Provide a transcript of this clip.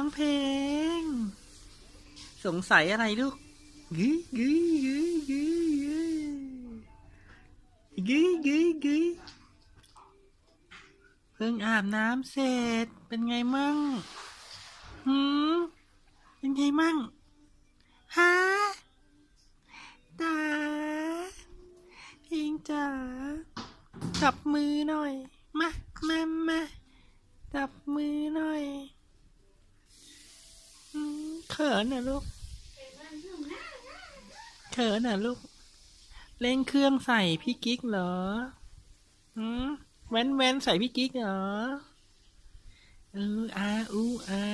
องเพลง สงสัยอะไรลูกกึยกึยกึยกึยกึยกึยกึยเพิ่งอาบน้ำเสร็จ เป็นไงมั่งหืมเป็นไงมั่งฮะตาพิงจ๋าจับมือหน่อย มามามาจับมือหน่อยอืมเขินนะลูก เขินน่ะลูก เล่นเครื่องใส่พี่กิ๊กเหรอหืมแว้นแว้นใส่พี่กิ๊กเหรอ เอออาอูอา